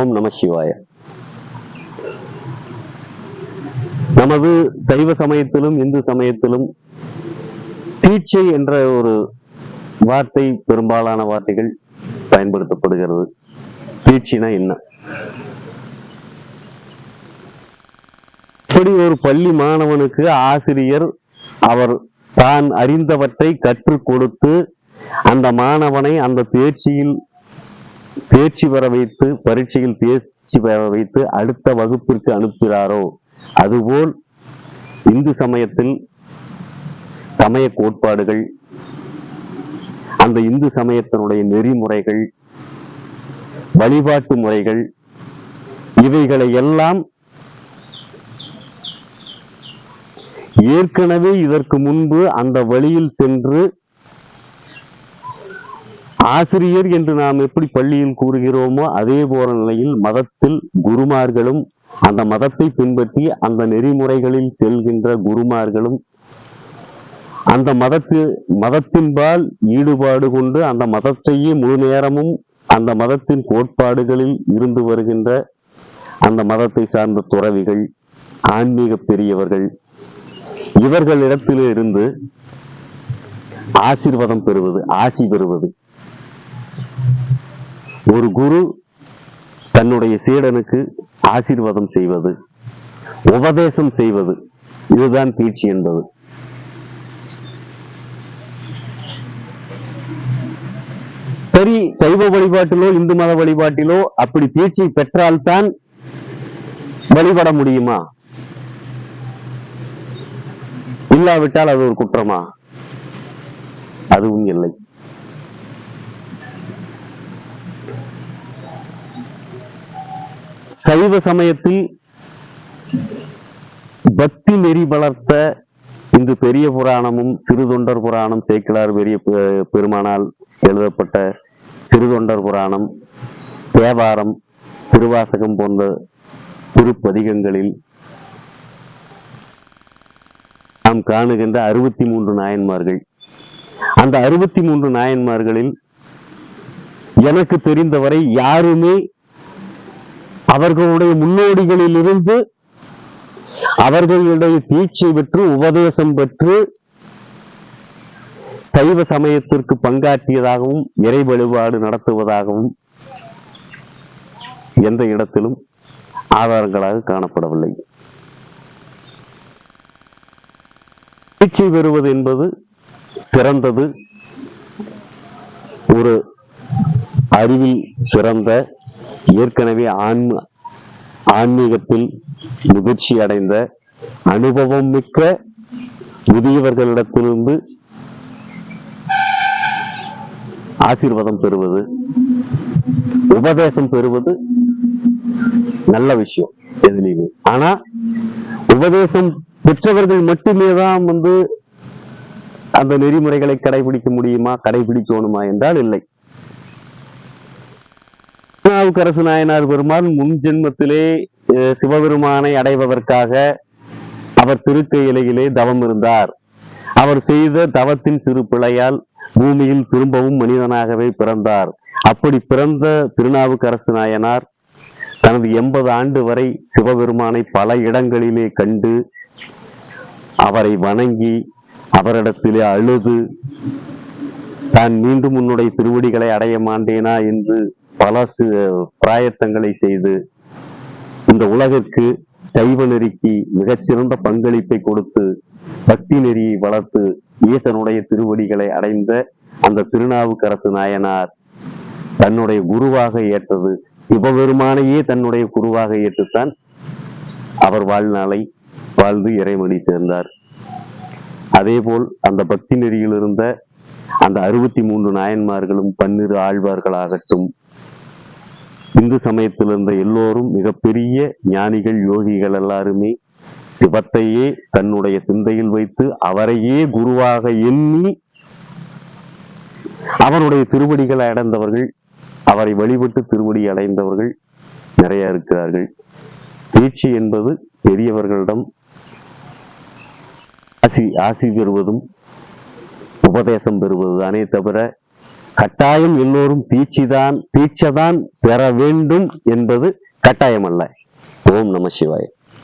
ஓம் நம சிவாய. நமது சைவ சமயத்திலும் இந்து சமயத்திலும் தீட்சை என்ற ஒரு வார்த்தை பெரும்பாலான வார்த்தைகள் பயன்படுத்தப்படுகிறது. தீட்சினா என்ன? இப்படி ஒரு பள்ளி மாணவனுக்கு ஆசிரியர் அவர் தான் அறிந்தவற்றை கற்றுக் கொடுத்து அந்த மாணவனை அந்த தேர்ச்சியில் தேர்ச்சி பெற வைத்து பரீட்சையில் தேர்ச்சி பெற வைத்து அடுத்த வகுப்பிற்கு அனுப்புகிறாரோ? அதுபோல் இந்து சமயத்தில் சமய கோட்பாடுகள் அந்த இந்து சமயத்தினுடைய நெறிமுறைகள் வழிபாட்டு முறைகள் இவைகளை எல்லாம் ஏற்கனவே இதற்கு முன்பு அந்த வழியில் சென்று ஆசிரியர் என்று நாம் எப்படி பள்ளியில் கூறுகிறோமோ அதே போல நிலையில் மதத்தில் குருமார்களும் அந்த மதத்தை பின்பற்றி அந்த நெறிமுறைகளில் செல்கின்ற குருமார்களும் அந்த மதத்து மதத்தின்பால் ஈடுபாடு கொண்டு அந்த மதத்தையே முழு நேரமும் அந்த மதத்தின் கோட்பாடுகளில் இருந்து வருகின்ற அந்த மதத்தை சார்ந்த துறவிகள் ஆன்மீக பெரியவர்கள் இவர்களிடத்திலிருந்து ஆசீர்வாதம் பெறுவது ஆசி பெறுவது. ஒரு குரு தன்னுடைய சீடனுக்கு ஆசீர்வாதம் செய்வது உபதேசம் செய்வது இதுதான் தீட்சி என்பது. சரி சைவ வழிபாட்டிலோ இந்து மத வழிபாட்டிலோ அப்படி தீட்சி பெற்றால்தான் வழிபட முடியுமா? இல்லாவிட்டால் அது ஒரு குற்றமா? அதுவும் இல்லை. சைவ சமயத்தில் பக்தி நெறி வளர்த்த இந்த பெரிய புராணமும் சிறுதொண்டர் புராணம் சேக்கிழார் பெரிய பெருமானால் எழுதப்பட்ட சிறுதொண்டர் புராணம் தேவாரம் திருவாசகம் போன்ற திருப்பதிகங்களில் நாம் காணுகின்ற அறுபத்தி மூன்று நாயன்மார்கள். அந்த அறுபத்தி மூன்று நாயன்மார்களில் எனக்கு தெரிந்தவரை யாருமே அவர்களுடைய முன்னோடிகளிலிருந்து அவர்களுடைய தீட்சை பெற்று உபதேசம் பெற்று சைவ சமயத்திற்கு பங்காற்றியதாகவும் இறை வழிபாடு நடத்துவதாகவும் எந்த இடத்திலும் ஆதாரங்களாக காணப்படவில்லை. தீட்சை பெறுவது என்பது சிறந்தது. ஒரு அறிவில் சிறந்த ஏற்கனவே ஆன்ம ஆன்மீகத்தில் முதிர்ச்சி அடைந்த அனுபவம் மிக்க முதியவர்களிடத்திலிருந்து ஆசீர்வாதம் பெறுவது உபதேசம் பெறுவது நல்ல விஷயம் எதுலையுமே. ஆனா உபதேசம் பெற்றவர்கள் மட்டுமே தான் வந்து அந்த நெறிமுறைகளை கடைபிடிக்க முடியுமா கடைபிடிக்கணுமா என்றால் இல்லை. திருநாவுக்கரசு நாயனார் பெருமான் முன் ஜென்மத்திலே சிவபெருமானை அடைவதற்காக அவர் திருக்கையிலையிலே தவம் இருந்தார். அவர் செய்த தவத்தின் சிறு பிழையால் பூமியில் திரும்பவும் மனிதனாகவே பிறந்தார். அப்படி பிறந்த திருநாவுக்கரசு நாயனார் தனது எண்பது ஆண்டு வரை சிவபெருமானை பல இடங்களிலே கண்டு அவரை வணங்கி அவரிடத்திலே அழுது தான் மீண்டும் உன்னுடைய திருவடிகளை அடைய மாட்டேனா? என்று பல பிராயத்தங்களை செய்து இந்த உலகிற்கு சைவ நெறிக்கு மிகச்சிறந்த பங்களிப்பை கொடுத்து பக்தி நெறியை வளர்த்து ஈசனுடைய திருவடிகளை அடைந்த அந்த திருநாவுக்கரசு நாயனார் தன்னுடைய குருவாக ஏற்றது. சிவபெருமானையே தன்னுடைய குருவாக ஏற்றுத்தான் அவர் வாழ்நாளை வாழ்ந்து இறைமணி சேர்ந்தார். அதேபோல் அந்த பக்தி நெறியில் இருந்த அந்த அறுபத்தி மூன்று நாயன்மார்களும் பன்னிரு ஆழ்வார்களாகட்டும் இந்து சமயத்தில் இருந்த எல்லோரும் மிகப்பெரிய ஞானிகள் யோகிகள் எல்லாருமே சிவத்தையே தன்னுடைய சிந்தையில் வைத்து அவரையே குருவாக எண்ணி அவருடைய திருவடிகளை அடைந்தவர்கள் அவரை வழிபட்டு திருவடி அடைந்தவர்கள் நிறைய இருக்கிறார்கள். தீட்சி என்பது பெரியவர்களிடம் ஆசி ஆசி பெறுவதும் உபதேசம் பெறுவது தானே தவிர கட்டாயம் எல்லோரும் தீட்சிதான் தீட்சைதான் பெற வேண்டும் என்பது கட்டாயம் அல்ல ஓம் நம சிவாய.